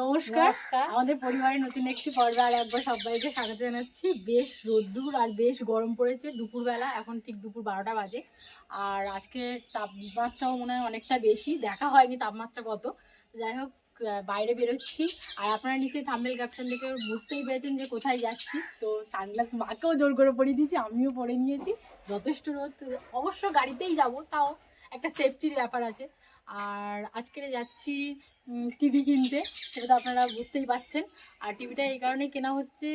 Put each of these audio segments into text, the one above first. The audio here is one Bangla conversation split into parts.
নমস্কার। আমাদের পরিবারের নতুন একটি পর্বে আর একবার সবাইকে স্বাগত জানাচ্ছি। বেশ রোদ্দুর আর বেশ গরম পড়েছে দুপুরবেলা এখন ঠিক দুপুর বারোটা বাজে। আর আজকের তাপমাত্রাও মনে হয় অনেকটা বেশি দেখা হয়নি তাপমাত্রা কত। যাই হোক বাইরে বেরোচ্ছি। আর আপনারা নিশ্চয়ই থাম্বেল ক্যাপশন দেখে বুঝতেই পেরেছেন যে কোথায় যাচ্ছি। তো সানগ্লাস মাকেও জোর করে পরিয়ে দিয়েছি আমিও পরে নিয়েছি। যথেষ্ট রোদ অবশ্য গাড়িতেই যাব তাও একটা সেফটির ব্যাপার আছে। আর আজকে যাচ্ছি টিভি কিনতে, সেটা তো আপনারা বুঝতেই পাচ্ছেন। আর টিভিটা এই কারণেই কেনা হচ্ছে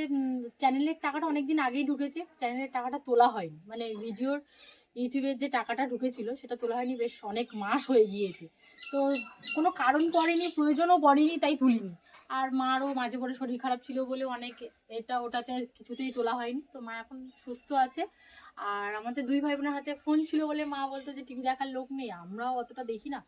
চ্যানেলের টাকাটা অনেক দিন আগেই ঢুকেছে চ্যানেলের টাকাটা তোলা হয়নি। মানে ভিডিওর ইউটিউবের যে টাকাটা ঢুকেছিল, সেটা তোলা হয়নি বেশ অনেক মাস হয়ে গিয়েছে। তো কোনো কারণ পড়েনি, প্রয়োজনও পড়েনি, তাই তুলিনি। আর মারও মাঝে পরে শরীর খারাপ ছিল বলে অনেক এটা ওটাতে কিছুতেই তোলা হয়নি। তো মা এখন সুস্থ আছে। আর আমাদের দুই ভাই বোনের হাতে ফোন ছিল বলে মা বলতো যে টিভি দেখার লোক নেই, আমরাও অতটা দেখি না।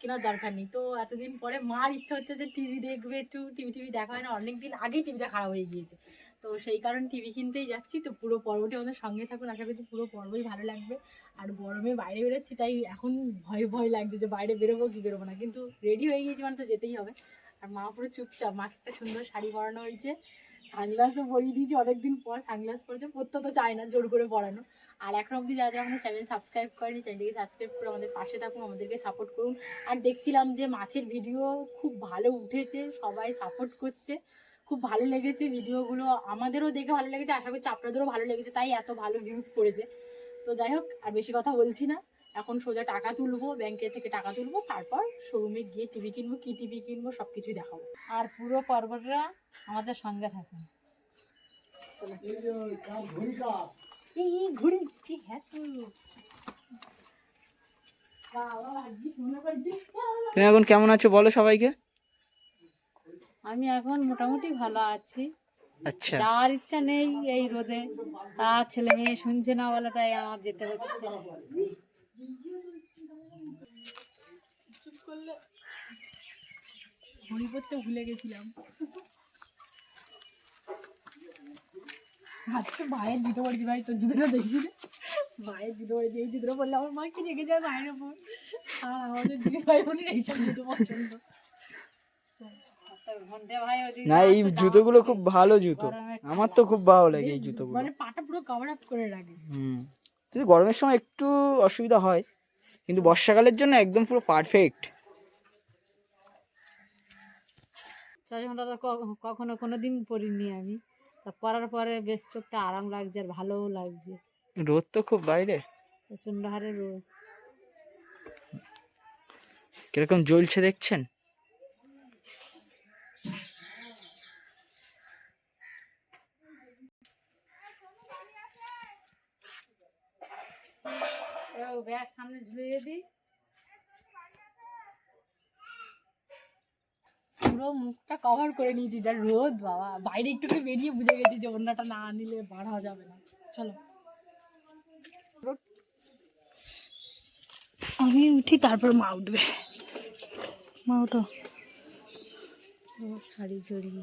কেনার দরকার নেই। তো এতদিন পরে মার ইচ্ছা হচ্ছে যে টিভি দেখবে একটু টিভি টিভি দেখা হয় না, অনেক দিন আগেই টিভিটা খারাপ হয়ে গিয়েছে। তো সেই কারণে টিভি কিনতেই যাচ্ছি। তো পুরো পর্বটি আমাদের সঙ্গে থাকুন, আশা করছি পুরো পর্বই ভালো লাগবে। আর গরমে বাইরে বেরোচ্ছি, তাই এখন ভয় ভয় লাগছে যে বাইরে বেরোবো কি বেরোবো না। কিন্তু রেডি হয়ে গিয়েছি মানে তো যেতেই হবে। আর মা পুরো চুপচাপ, মাকে একটা সুন্দর শাড়ি পরানো হয়েছে। সানগ্লাসও পরিয়ে দিয়েছি, অনেকদিন পর সানগ্লাস পরেছে পড়তে তো চায় না জোর করে পড়ানো আর এখন অবধি যারা যারা আমাদের চ্যানেল সাবস্ক্রাইব করেনি চ্যানেলটিকে সাবস্ক্রাইব করে আমাদের পাশে থাকুন, আমাদেরকে সাপোর্ট করুন। আর দেখছিলাম যে মাছের ভিডিও খুব ভালো উঠেছে, সবাই সাপোর্ট করছে। খুব ভালো লেগেছে ভিডিওগুলো আমাদেরও দেখে ভালো লেগেছে, আশা করছি আপনাদেরও ভালো লেগেছে, তাই এত ভালো ভিউজ করেছে। তো যাই হোক, আর বেশি কথা বলছি না। এখন সোজা টাকা তুলবো ব্যাংকে থেকে টাকা তুলবো তারপর শোরুমে গিয়ে টিভি কিনবো কি টিভি কিনবো সব কিছুই দেখাবো। আর পুরো পর্বটা আমাদের সঙ্গে থাকুন। ঘুড়ি হ্যাঁ তুমি এখন কেমন আছো বলো সবাইকে? আমি এখন মোটামুটি ভালো আছি। আচ্ছা। যাওয়ার ইচ্ছা নেই এই রোদে। তা ছেলে মেয়ে শুনছে না বলে তাই আমার যেতে হচ্ছে চুপ করলে? ঘড়ি পড়তে ভুলে গেছিলাম। আজকে ভাইয়ের জুতো পড়েছি ভাই তোর জুতোটা দেখি রে। ভাইয়ের জুতো পড়েছি এই জুতোটা পড়লে আমার মা কি রেগে যায় ভাইয়ের উপর? আর আমাদের দুই ভাই বোনের এইসব জুতো পছন্দ। না এই জুতোগুলো খুব ভালো জুতো। আমার তো খুব ভালো লাগে এই জুতোগুলো। মানে পাটা পুরো কভার আপ করে রাখে। হুম। কিন্তু গরমের সময় একটু অসুবিধা হয় কিন্তু বর্ষাকালের জন্য একদম পুরো পারফেক্ট চার ঘণ্টা তো কখনো কোনো দিন পরিনি আমি। তা পরার পরে বেশ চোখটা আরাম লাগছে আর ভালোও লাগছে। রোদ তো খুব বাইরে? প্রচণ্ড হারে রোদ। কীরকম জ্বলছে দেখছেন? ব্যাগ সামনে ঝুলিয়ে দিই। পুরো মুখটা কভার করে নিয়েছি। যা রোদ বাবা। বাইরে একটু একটু বেরিয়ে বুঝে গেছি যে অন্যটা না নিলে বাড়া যাবে না। চলো। আমি উঠি তারপর মা উঠবে। মা উঠো শাড়ি জড়িয়ে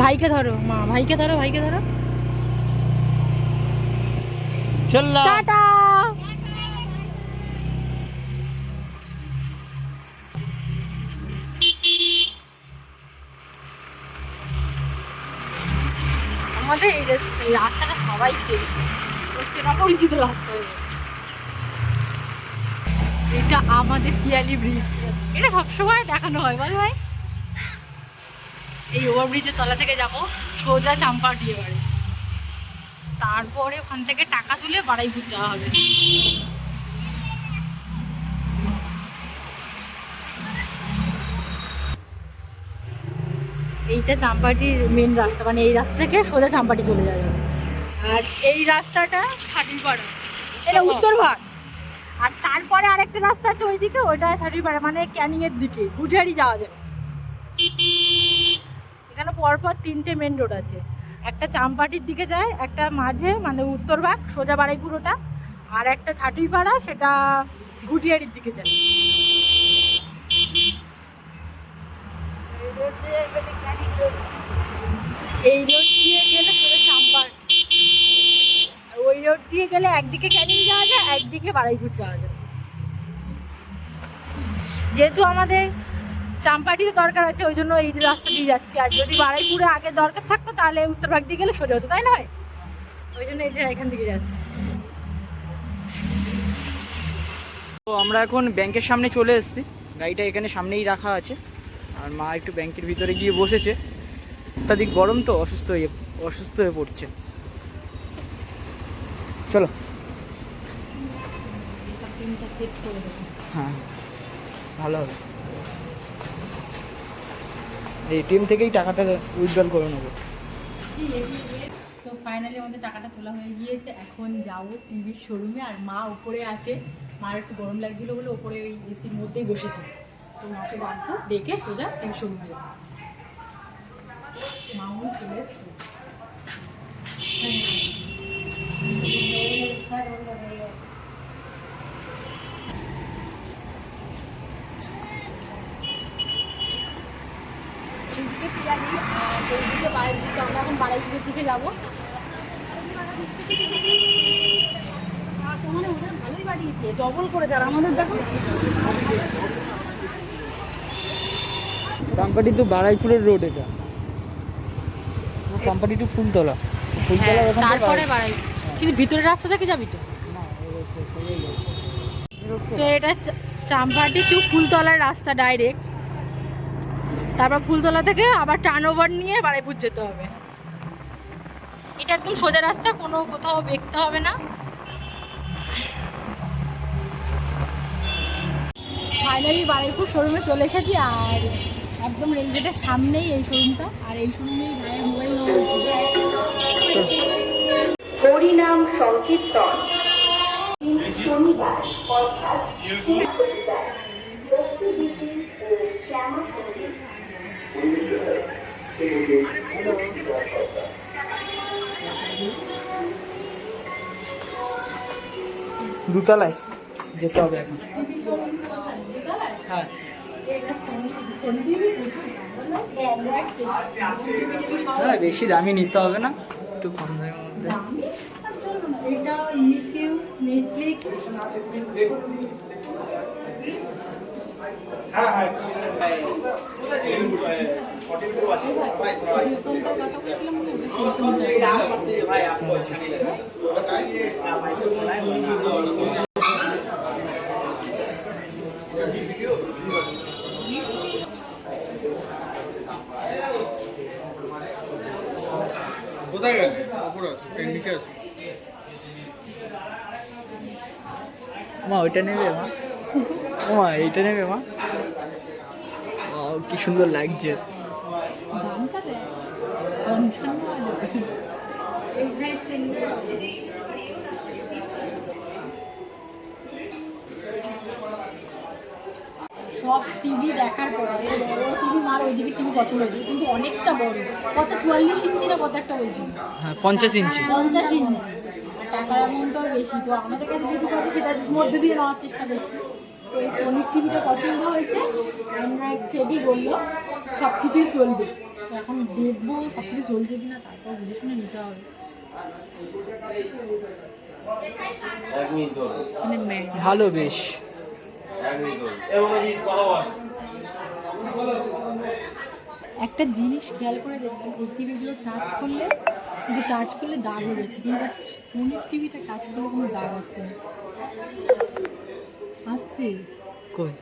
ভাইকে ধরো মা। ভাইকে ধরো ভাইকে ধরো। চললাম টাটা! আমাদের এই রাস্তাটা সবাই চেনে। চেনা পরিচিত রাস্তা এটা আমাদের পিয়ালি ব্রিজ এটা সবসময় দেখানো হয়, বল ভাই। এই ওভার ব্রিজের তলা থেকে যাব, সোজা চাম্পা দিয়ে বাড়ি। তারপরে ওখান থেকে টাকা তুলে বাড়াইপুর যাওয়া হবে। এইটা চাম্পাটির মেন রাস্তা মানে এই রাস্তা থেকে সোজা চাম্পাটি চলে যাবে আর এই রাস্তাটা ছাটিরপাড়া এটা উত্তর ভাগ। আর তারপরে আরেকটা রাস্তা আছে ওইদিকে ওইটা ছাটিরপাড়া মানে ক্যানিং এর দিকে গুটিহারি যাওয়া যাবে এখানে পরপর তিনটে মেন রোড আছে। একটা চাম্পাটির দিকে যায় একটা মাঝে মানে উত্তর ভাগ সোজা বাড়াইপুরোটা আর একটা ছাটুইপাড়া সেটা ঘুটিয়ারির দিকে যায়। এই রোড দিয়ে গেলে সোজা চাম্পার। ওই রোড দিয়ে গেলে একদিকে ক্যানিং যাওয়া যায়, একদিকে বাড়াইপুর যাওয়া যায়। যেহেতু আমাদের চাম্পাটিতে দরকার আছে, ওই জন্য এই রাস্তা দিয়ে যাচ্ছি। আর যদি বারাইপুরে আগে দরকার থাকতো, তাহলে উত্তরভাগ দিয়ে গেলে সোজা হতো, তাই নয়? ওই জন্য এটা এখান থেকে যাচ্ছি। তো আমরা এখন ব্যাংকের সামনে চলে এসেছি। গাড়িটা এখানে সামনেই রাখা আছে। আর মা একটু ব্যাংকের ভিতরে গিয়ে বসেছে। অত্যাধিক গরম তো অসুস্থ হয়ে অসুস্থ হয়ে পড়ছে। চলো। হ্যাঁ ভালো হবে। এটিএম থেকেই টাকাটা উইথড্রল করে নেব। ফাইনালি আমাদের টাকাটা তোলা হয়ে গিয়েছে। এখন যাব টিভির শোরুমে আর মা উপরে আছে। মার একটু গরম লাগছিল বলে উপরে ওই এসির মধ্যেই বসেছে। তো মাকে ডাকবো ডেকে সোজা টিভি শোরুমে যাব। চলে আর আমরা এখন বাড়াইপুরের দিকে যাব। মানে ভালোই বাড়িয়েছে ডবল করেছে। আর আমাদের দেখো চাম্পাটি তো বারাইপুরের রোড এটা। চাম্পাটি টু ফুলতলা। ফুলতলা হ্যাঁ, তারপরে বাড়াই কিন্তু ভিতরের রাস্তা থেকে যাবি তো। তো এটা চা- চাম্পাহাটি টু ফুলতলার রাস্তা ডাইরেক্ট তারপর ফুলতলা থেকে আবার টার্ন ওভার নিয়ে বারাইপুর যেতে হবে। এটা একদম সোজা রাস্তা কোনো কোথাও দেখতে হবে না। ফাইনালি বারাইপুর শোরুমে চলে এসেছি আর একদম রেলগেটের সামনেই এই শোরুমটা আর এই শোরুমেই ভাইয়ের মোবাইল নম্বর ছিল হরিনাম সংকীর্তন। শনিবার অর্থাৎ দুতলায় যেতে হবে এখন। না, বেশি দামি নিতে হবে না একটু কম দামের মধ্যে। দামি কোথায় গেল? উপরে আসো নিচে আসো মা ওইটা নেবে মা? মা এইটা নেবে মা? ও কি সুন্দর লাগছে। পঞ্চান্ন সব টিভি দেখার পরে বড় টিভি মার ওইদিকে টিভি পছন্দ হয়েছে কিন্তু অনেকটা বড়। কত চুয়াল্লিশ ইঞ্চি না কত একটা বলছিল হ্যাঁ পঞ্চাশ ইঞ্চি। পঞ্চাশ ইঞ্চি। আর টাকার অ্যামাউন্টটাও বেশি তো আমাদের কাছে যেটুকু আছে সেটার মধ্যে দিয়ে নেওয়ার চেষ্টা করছি। তো এই সোনির টিভিটা পছন্দ হয়েছে অ্যান্ড্রয়েড সেটই বলল সব কিছুই চলবে। তো এখন দেখব সব কিছু চলছে কিনা তারপর বুঝে শুনে নিতে হবে। ভালো বেশ। একটা জিনিস খেয়াল করে দেখবেন এই টিভিগুলো টাচ করলে কিন্তু টাচ করলে দাগ হয়ে যাচ্ছে কিন্তু সোনির টিভিটা টাচ করলে কোনো দাগ আসছে না। আসছে? কই?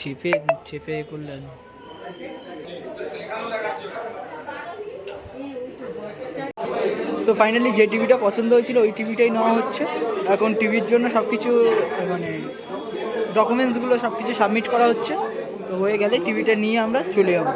চেপে চেপে এ করলে তো ফাইনালি যে টিভিটা পছন্দ হয়েছিল, ওই টিভিটাই নেওয়া হচ্ছে। এখন টিভির জন্য সব কিছু মানে ডকুমেন্টসগুলো সব কিছু সাবমিট করা হচ্ছে। তো হয়ে গেলে টিভিটা নিয়ে আমরা চলে যাব।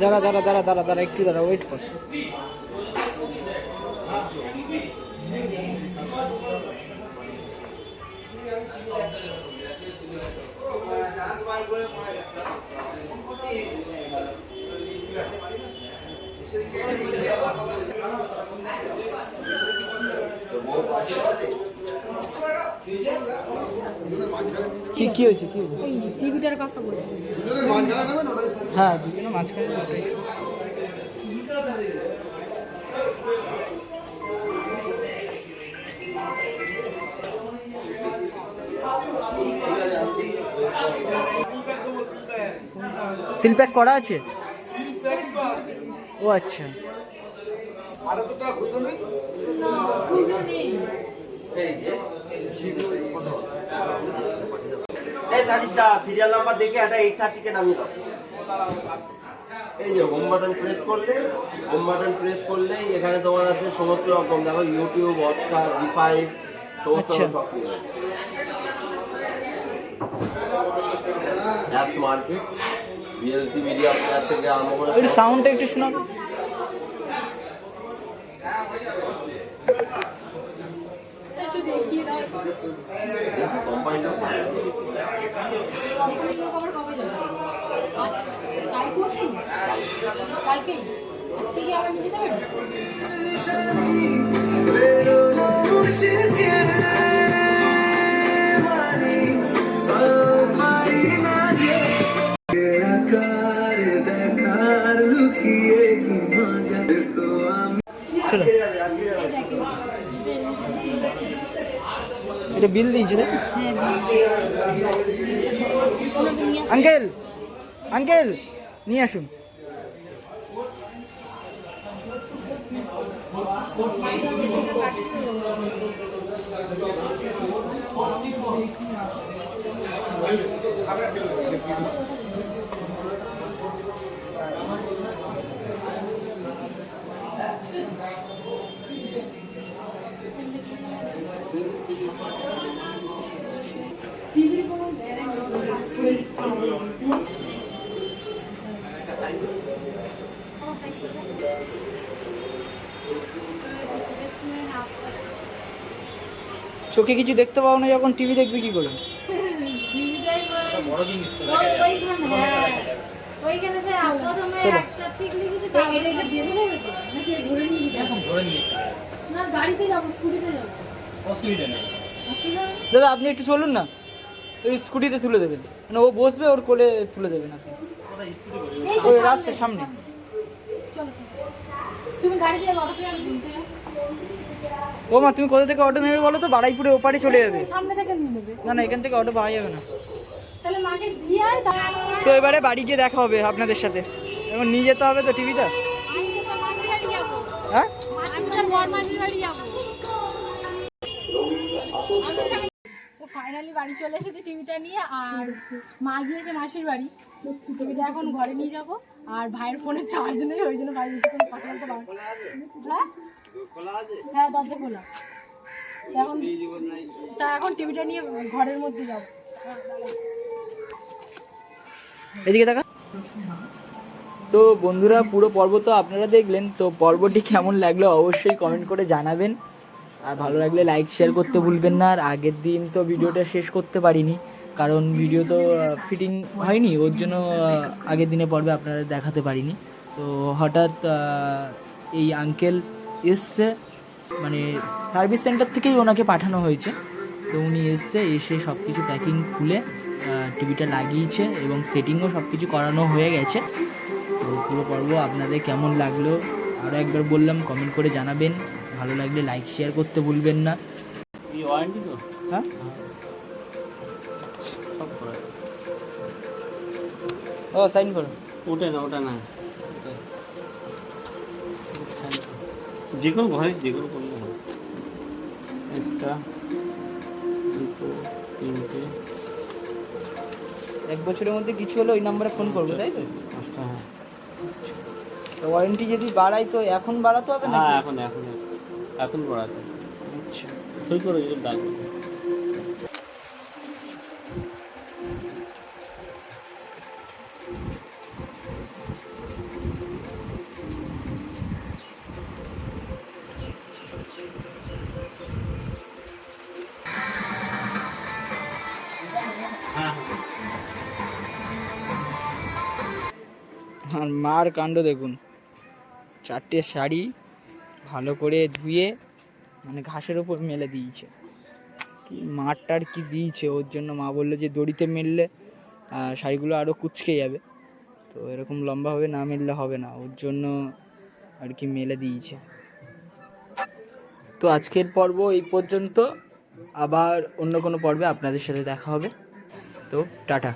দাঁড়া দাঁড়া দাঁড়া দাঁড়া দাঁড়া একটু দাঁড়া ওয়েট কর। কি কি হয়েছে কি টিভিটার কথা বলছি। হ্যাঁ দুজনে মাঝখানে লাগাই। সিল করা আছে? ও আচ্ছা। এই সাজিদটা সিরিয়াল নাম্বার দেখে একটা এইট থার্টিকে নামিয়ে দাও। এই যে হোম বাটন প্রেস করলে হোম বাটন প্রেস করলেই এখানে তোমার আছে সমস্ত রকম দেখো ইউটিউব হটস্টার জি ফাইভ সমস্ত আচ্ছা। রকম সব apps market VLC media player থেকে আরম্ভ করে একটু সাউন্ডটা একটু আবার পরশু কালকেই আজকে কি আমরা নিয়ে যেতে পারি এটা বিল দিয়েছে তাই? হ্যাঁ। আঙ্কেল আঙ্কেল নিয়ে আসুন চোখে কিছু দেখতে পাও না যখন টিভি দেখবি কি করে? চলো। না গাড়িতে যাব স্কুটিতে যাব। অসুবিধা নেই। দাদা আপনি একটু চলুন না। ওই স্কুটিতে তুলে দেবেন। মানে ও বসবে ওর কোলে তুলে দেবেন আপনি। ওই রাস্তার সামনে। ও মা তুমি কোথা থেকে অটো নেবে বলো তো? বাড়াইপুরে ওপারে চলে যাবে। না না এখান থেকে অটো পাওয়া যাবে না। তো এবারে বাড়ি গিয়ে দেখা হবে আপনাদের সাথে। এখন নিয়ে যেতে হবে তো টিভিটা। হ্যাঁ? তো ফাইনালি বাড়ি চলে এসেছি টিভিটা নিয়ে, আর মা গিয়েছে মাসির বাড়ি। টিভিটা এখন ঘরে নিয়ে যাব, আর ভাইয়ের ফোনে চার্জ নেই, ওই জন্য ভাই বেশিক্ষণ হ্যাঁ? হ্যাঁ দরজা খোলা। এখন তা এখন টিভিটা নিয়ে ঘরের মধ্যে যাব। এদিকে দেখা তো বন্ধুরা, পুরো পর্ব তো আপনারা দেখলেন, তো পর্বটি কেমন লাগল অবশ্যই কমেন্ট করে জানাবেন। আর ভালো লাগলে লাইক শেয়ার করতে ভুলবেন না। আর আগের দিন তো ভিডিওটা শেষ করতে পারিনি, কারণ ভিডিও তো ফিটিং হয়নি, ওর জন্য আগের দিনে পর্বে আপনারা দেখাতে পারিনি। তো হঠাৎ এই আঙ্কেল এসছে মানে সার্ভিস সেন্টার থেকেই ওনাকে পাঠানো হয়েছে। তো উনি এসছে, এসে সব কিছু প্যাকিং খুলে টিভিটা লাগিয়েছে এবং সেটিংও সব কিছু করানো হয়ে গেছে। তো পুরো পর্ব আপনাদের কেমন লাগল আরও একবার বললাম কমেন্ট করে জানাবেন। ভালো লাগলে লাইক শেয়ার করতে ভুলবেন না। ওয়ারেন্টি তো? হ্যাঁ? ও সাইন করো। ওটা না ওটা না। যে কোনো ঘরে যে কোনো করলে একটা দুটো তিনটে। এক বছরের মধ্যে কিছু হলে ওই নাম্বারে ফোন করব তাই তো? পাঁচটা হ্যাঁ। ওয়ারেন্টি যদি বাড়াই তো এখন বাড়াতে হবে না হ্যাঁ এখন এখন। এখন পড়াতে আচ্ছা। সই করে যদি হ্যাঁ আর মার কাণ্ড দেখুন। চারটে শাড়ি ভালো করে ধুয়ে মানে ঘাসের ওপর মেলে দিয়েছে। কি মারটার কি দিয়েছে? ওর জন্য মা বলল যে দড়িতে মেললে শাড়িগুলো আরও কুচকে যাবে। তো এরকম লম্বাভাবে না মেললে হবে না, ওর জন্য আর কি মেলে দিয়েছে। তো আজকের পর্ব এই পর্যন্ত। আবার অন্য কোনো পর্বে আপনাদের সাথে দেখা হবে। তো টাটা।